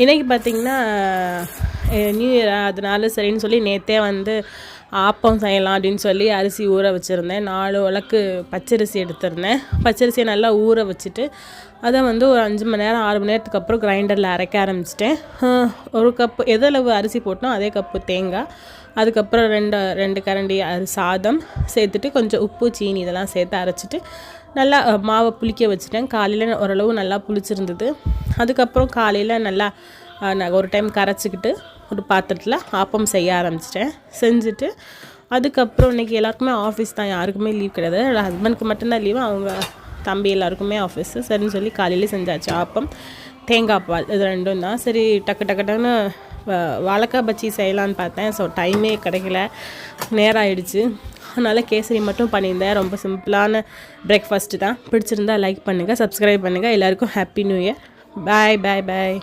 இன்றைக்கி பார்த்திங்கன்னா new year அதனால சரின்னு சொல்லி நேற்றே வந்து ஆப்பம் செய்யலாம் அப்படின்னு சொல்லி அரிசி ஊற வச்சுருந்தேன். நாலு உலக்கு பச்சரிசி எடுத்திருந்தேன். பச்சரிசியை நல்லா ஊற வச்சுட்டு அதை வந்து ஒரு அஞ்சு மணி நேரம் ஆறு மணி நேரத்துக்கு அப்புறம் கிரைண்டரில் அரைக்க ஆரம்பிச்சிட்டேன். ஒரு கப்பு எதளவு அரிசி போட்டோம் அதே கப்பு தேங்காய் அதுக்கப்புறம் ரெண்டு ரெண்டு கரண்டி சாதம் சேர்த்துட்டு கொஞ்சம் உப்பு சீனி இதெல்லாம் சேர்த்து அரைச்சிட்டு நல்லா மாவை புளிக்க வச்சுட்டேன். காலையில் ஓரளவு நல்லா புளிச்சிருந்தது. அதுக்கப்புறம் காலையில் நல்லா ஒரு டைம் கரைச்சிக்கிட்டு ஒரு பாத்திரத்தில் ஆப்பம் செய்ய ஆரம்பிச்சிட்டேன். செஞ்சுட்டு அதுக்கப்புறம் இன்றைக்கி எல்லாருக்குமே ஆஃபீஸ் தான். யாருக்குமே லீவ் கிடையாது. ஹஸ்பண்ட்க்கு மட்டும்தான் லீவு அவங்க தம்பி எல்லாருக்குமே ஆஃபீஸு சரின்னு சொல்லி காலையிலே செஞ்சாச்சு ஆப்பம். தேங்காய் பால். இது ரெண்டும் தான். சரி டக்கு டக்கு டக்குன்னு வ- வாழைக்காய் பச்சி செய்யலான்னு பார்த்தேன். ஸோ டைமே கிடைக்கல. நேரம் ஆயிடுச்சு அதனால் கேசரி மட்டும் பண்ணியிருந்தேன். ரொம்ப சிம்பிளான பிரேக்ஃபாஸ்ட்டு தான். பிடிச்சிருந்தா லைக் பண்ணுங்கள் சப்ஸ்கிரைப் பண்ணுங்கள் எல்லாருக்கும் happy new year bye bye bye